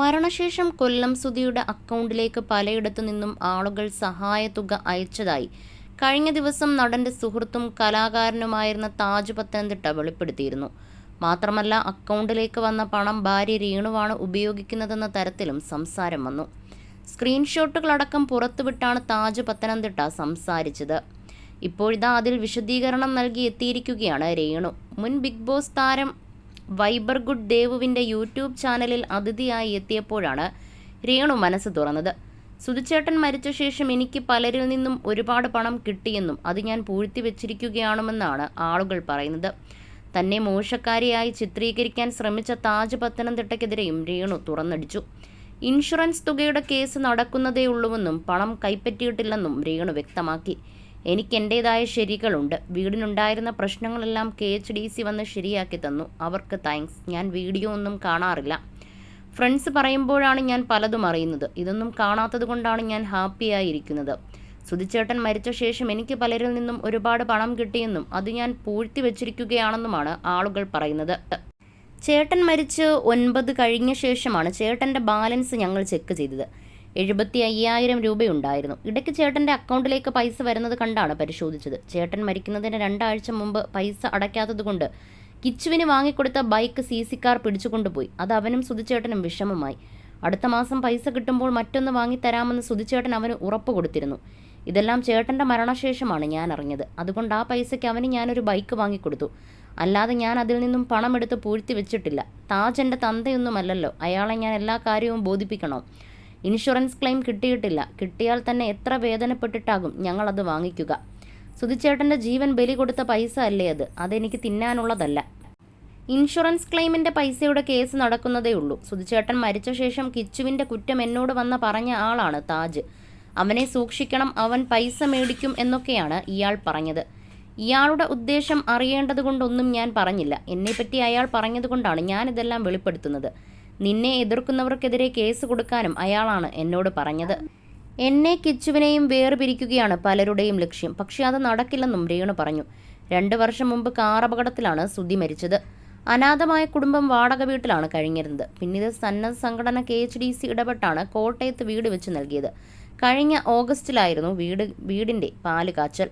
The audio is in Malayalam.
മരണശേഷം കൊല്ലം സുധിയുടെ അക്കൗണ്ടിലേക്ക് പലയിടത്തു നിന്നും ആളുകൾ സഹായത്തുക അയച്ചതായി. കഴിഞ്ഞ ദിവസം നടന്റെ സുഹൃത്തും കലാകാരനുമായിരുന്ന താജ് പത്തനംതിട്ട വെളിപ്പെടുത്തിയിരുന്നു. മാത്രമല്ല അക്കൗണ്ടിലേക്ക് വന്ന പണം ഭാര്യ രേണുവാണ് ഉപയോഗിക്കുന്നതെന്ന തരത്തിലും സംസാരം വന്നു. സ്ക്രീൻഷോട്ടുകളടക്കം പുറത്തുവിട്ടാണ് താജ് പത്തനംതിട്ട സംസാരിച്ചത്. ഇപ്പോഴിതാ അതിൽ വിശദീകരണം നൽകി എത്തിയിരിക്കുകയാണ് രേണു. മുൻ ബിഗ് ബോസ് താരം വൈബർ ഗുഡ് ദേവുവിന്റെ യൂട്യൂബ് ചാനലിൽ അതിഥിയായി എത്തിയപ്പോഴാണ് രേണു മനസ്സ് തുറന്നത്. സുധിച്ചേട്ടൻ മരിച്ച ശേഷം എനിക്ക് പലരിൽ നിന്നും ഒരുപാട് പണം കിട്ടിയെന്നും അത് ഞാൻ പൂഴ്ത്തി വെച്ചിരിക്കുകയാണെന്നാണ് ആളുകൾ പറയുന്നത്. തന്നെ മോശക്കാരിയായി ചിത്രീകരിക്കാൻ ശ്രമിച്ച താജ് പത്തനംതിട്ടയ്ക്കെതിരെയും രേണു തുറന്നടിച്ചു. ഇൻഷുറൻസ് തുകയുടെ കേസ് നടക്കുന്നതേയുള്ളൂവെന്നും പണം കൈപ്പറ്റിയിട്ടില്ലെന്നും രേണു വ്യക്തമാക്കി. എനിക്ക് എന്റേതായ ശരികളുണ്ട്. വീടിനുണ്ടായിരുന്ന പ്രശ്നങ്ങളെല്ലാം കെ എച്ച് ഡി സി വന്ന് ശരിയാക്കി തന്നു. അവർക്ക് താങ്ക്സ്. ഞാൻ വീഡിയോ ഒന്നും കാണാറില്ല. ഫ്രണ്ട്സ് പറയുമ്പോഴാണ് ഞാൻ പലതും അറിയുന്നത്. ഇതൊന്നും കാണാത്തത് കൊണ്ടാണ് ഞാൻ ഹാപ്പിയായിരിക്കുന്നത് സുധിച്ചേട്ടൻ മരിച്ച ശേഷം എനിക്ക് പലരിൽ നിന്നും ഒരുപാട് പണം കിട്ടിയെന്നും അത് ഞാൻ പൂഴ്ത്തി വെച്ചിരിക്കുകയാണെന്നുമാണ് ആളുകൾ പറയുന്നത്. ചേട്ടൻ മരിച്ച് ഒൻപത് കഴിഞ്ഞ ശേഷമാണ് ചേട്ടന്റെ ബാലൻസ് ഞങ്ങൾ ചെക്ക് ചെയ്തത്. എഴുപത്തി അയ്യായിരം രൂപയുണ്ടായിരുന്നു. ഇടയ്ക്ക് ചേട്ടന്റെ അക്കൗണ്ടിലേക്ക് പൈസ വരുന്നത് കണ്ടാണ് പരിശോധിച്ചത്. ചേട്ടൻ മരിക്കുന്നതിന് രണ്ടാഴ്ച മുമ്പ് പൈസ അടയ്ക്കാത്തതുകൊണ്ട് കിച്ചുവിന് വാങ്ങിക്കൊടുത്ത ബൈക്ക് സി സി കാർ പിടിച്ചുകൊണ്ടുപോയി. അത് അവനും സുധിച്ചേട്ടനും വിഷമമായി. അടുത്ത മാസം പൈസ കിട്ടുമ്പോൾ മറ്റൊന്ന് വാങ്ങിത്തരാമെന്ന് സുധിച്ചേട്ടൻ അവന് ഉറപ്പ് കൊടുത്തിരുന്നു. ഇതെല്ലാം ചേട്ടന്റെ മരണശേഷമാണ് ഞാൻ അറിഞ്ഞത് അതുകൊണ്ട് ആ പൈസയ്ക്ക് അവന് ഞാനൊരു ബൈക്ക് വാങ്ങിക്കൊടുത്തു. അല്ലാതെ ഞാൻ അതിൽ നിന്നും പണമെടുത്ത് പൂഴ്ത്തി വെച്ചിട്ടില്ല താജ് എന്റെ തന്തയൊന്നുമല്ലല്ലോ. അയാളെ ഞാൻ എല്ലാ കാര്യവും ബോധിപ്പിക്കണോ? ഇൻഷുറൻസ് ക്ലെയിം കിട്ടിയിട്ടില്ല. കിട്ടിയാൽ തന്നെ എത്ര വേദനപ്പെട്ടിട്ടാകും ഞങ്ങളത് വാങ്ങിക്കുക. സുധിച്ചേട്ടന്റെ ജീവൻ ബലി കൊടുത്ത പൈസ അല്ലേ അത്? അതെനിക്ക് തിന്നാനുള്ളതല്ല. ഇൻഷുറൻസ് ക്ലെയിമിന്റെ പൈസയുടെ കേസ് നടക്കുന്നതേ ഉള്ളൂ. സുധിച്ചേട്ടൻ മരിച്ച ശേഷം കിച്ചുവിന്റെ കുറ്റം എന്നോട് വന്ന പറഞ്ഞ ആളാണ് താജ്. അവനെ സൂക്ഷിക്കണം അവൻ പൈസ മേടിക്കും എന്നൊക്കെയാണ് ഇയാൾ പറഞ്ഞത്. ഇയാളുടെ ഉദ്ദേശം അറിയേണ്ടതുകൊണ്ടൊന്നും ഞാൻ പറഞ്ഞില്ല. എന്നെപ്പറ്റി അയാൾ പറഞ്ഞതുകൊണ്ടാണ് ഞാനിതെല്ലാം വെളിപ്പെടുത്തുന്നത്. നിന്നെ എതിർക്കുന്നവർക്കെതിരെ കേസ് കൊടുക്കാനും അയാളാണ് എന്നോട് പറഞ്ഞത്. എന്നെ കിച്ചുവിനെയും വേർപിരിക്കുകയാണ് പലരുടെയും ലക്ഷ്യം. പക്ഷേ അത് നടക്കില്ലെന്നും രേണു പറഞ്ഞു. രണ്ട് വർഷം മുമ്പ് കാർ അപകടത്തിലാണ് സുധി മരിച്ചത്. അനാഥമായ കുടുംബം വാടക വീട്ടിലാണ് കഴിഞ്ഞിരുന്നത്. പിന്നീട് സന്നദ്ധ സംഘടന കെ എച്ച് ഡി സി ഇടപെട്ടാണ് കോട്ടയത്ത് വീട് വെച്ച് നൽകിയത്. കഴിഞ്ഞ ഓഗസ്റ്റിലായിരുന്നു വീട് വീടിന്റെ പാൽ കാച്ചൽ.